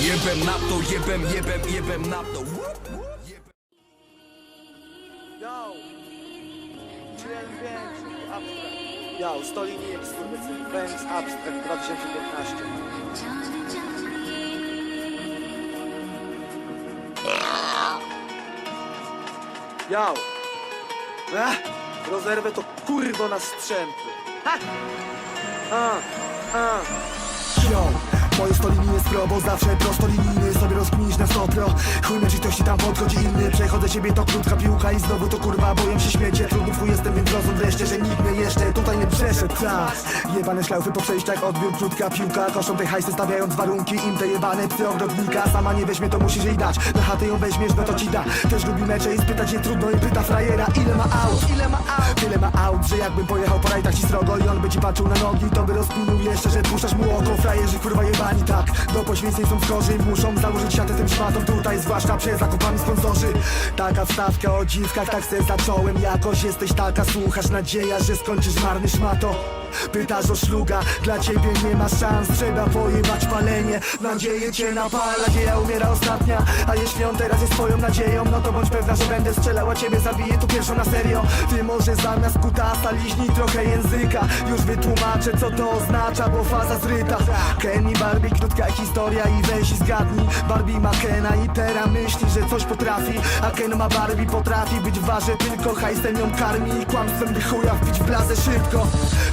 Jebem na to, jebem, jebem, jebem na to Yo! Yo, 100 linii jak skurwysyn. Banks Abstract 2015. Yo! Ech, rozerwę to kurwo na strzępy. Ha! A, a. Yo, moje sto linii jest pro, bo zawsze prostolinijny Sobie rozkminisz na 100 pro Chuj czy ktoś ci tam podchodzi inny. Przechodzę ciebie to krótka piłka i znowu to kurwa Boję się śmiecie, trudny twój jestem, więc rozum wreszcie Że nikt mnie jeszcze tutaj nie przeszedł. Ta, jebane szlaufy po przejściach, odbiór krótka piłka. Koszą te hajsy stawiając warunki Im te jebane. Psy ogrodnika Sama nie weźmie, to musisz jej dać. Na chatę ją weźmiesz, no to ci da. Też lubi mecze i spytać się trudno I pyta frajera, ile ma aut? Ile ma że jakbym pojechał po rajtach ci srogo I on by ci patrzył na nogi To by rozkminił jeszcze, że puszczasz mu oko Frajerzy kurwa jebani tak. Do poświęceń są skorzy Muszą założyć siatę tym szmatom. Tutaj zwłaszcza przez zakupami sponsorzy. Taka wstawka o dziwkach Tak se zacząłem. Jakoś Jesteś taka, słuchasz nadzieja, że skończysz marny szmato. Pytasz o szluga, dla ciebie nie ma szans. Trzeba pojebać palenie, nadzieję cię napala. Nadzieja umiera ostatnia, a jeśli on teraz jest twoją nadzieją No to bądź pewna, że będę strzelał, a ciebie zabiję tu pierwszą na serio. Ty może zamiast kutasa liźnij trochę języka Już wytłumaczę co to oznacza, bo faza zryta. Ken i Barbie, krótka historia i weź i zgadnij. Barbie ma Kena i teraz myśli, że coś potrafi. A Ken ma Barbie, potrafi być w barze Tylko hajsem ją karmi. I kłamstwem by chuja wbić w blazę szybko.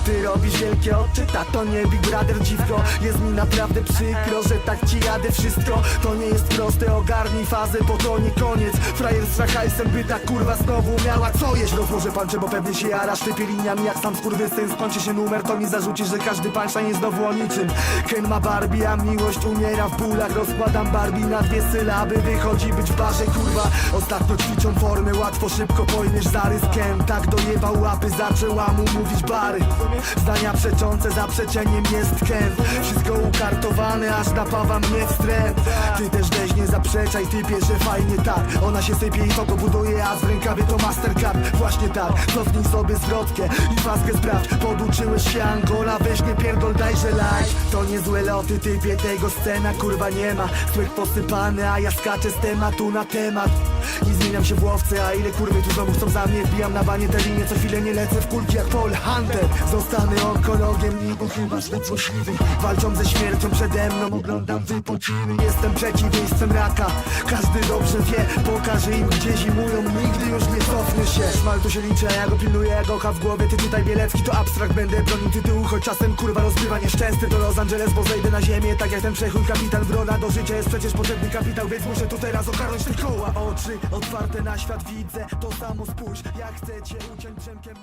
Ty robisz wielkie oczy, to nie Big Brother dziwko. Jest mi naprawdę przykro, że tak ci jadę wszystko. To nie jest proste, ogarnij fazę, bo to nie koniec. Frajer z hajsem by ta kurwa znowu miała co jeść. Rozłożę pancze, bo pewnie się jarasz Typie liniami jak sam skurwysyn. Skończy się numer, to mi zarzuci, że każdy punchline jest znowu o niczym. Ken ma Barbie, a miłość umiera w bólach. Rozkładam Barbie na dwie sylaby. Wychodzi być w barze, kurwa. Ostatnio ćwiczą formę, łatwo, szybko pojmiesz zarys. Ken tak dojebał łapy, zaczęła mu mówić bary. Zdania przeczące, zaprzeczeniem jest Ken. Wszystko ukartowane, aż napawa mnie wstręt. Ty też weź nie zaprzeczaj, typie, że fajnie tak. Ona się sypie i to go buduje, a w rękawie to Mastercard. Właśnie tak, cofnij sobie zwrotkę i faskę sprawdź. Poduczyłeś się Angola, weź nie pierdol, dajże like. To niezłe loty, typie, tego scena kurwa nie ma. Słych posypany, a ja skaczę z tematu na temat. I zmieniam się w łowce, a ile kurwy tu znowu chcą za mnie? Wbijam na banie te linie, co chwilę nie lecę w kulki jak Paul Hunter. Zostanę onkologiem i bo chyba złośliwy Walczą ze śmiercią przede mną, oglądam wypociny Jestem przeciwieństwem raka, każdy dobrze wie Pokażę im gdzie zimują, nigdy już nie cofnę się. Szmal tu się liczy, a ja go pilnuję jak oka w głowie. Ty czytaj Bielecki, to abstrakt, będę bronił tytułu Choć czasem kurwa rozbywa nieszczęsny do Los Angeles Bo zejdę na ziemię, tak jak ten przechuj kapitan Wroda do życia. Jest przecież potrzebny kapitał Więc muszę tu teraz ogarnąć te koła. Oczy otwarte na świat widzę, to samo spójrz Jak chcecie uciąć Przemkiem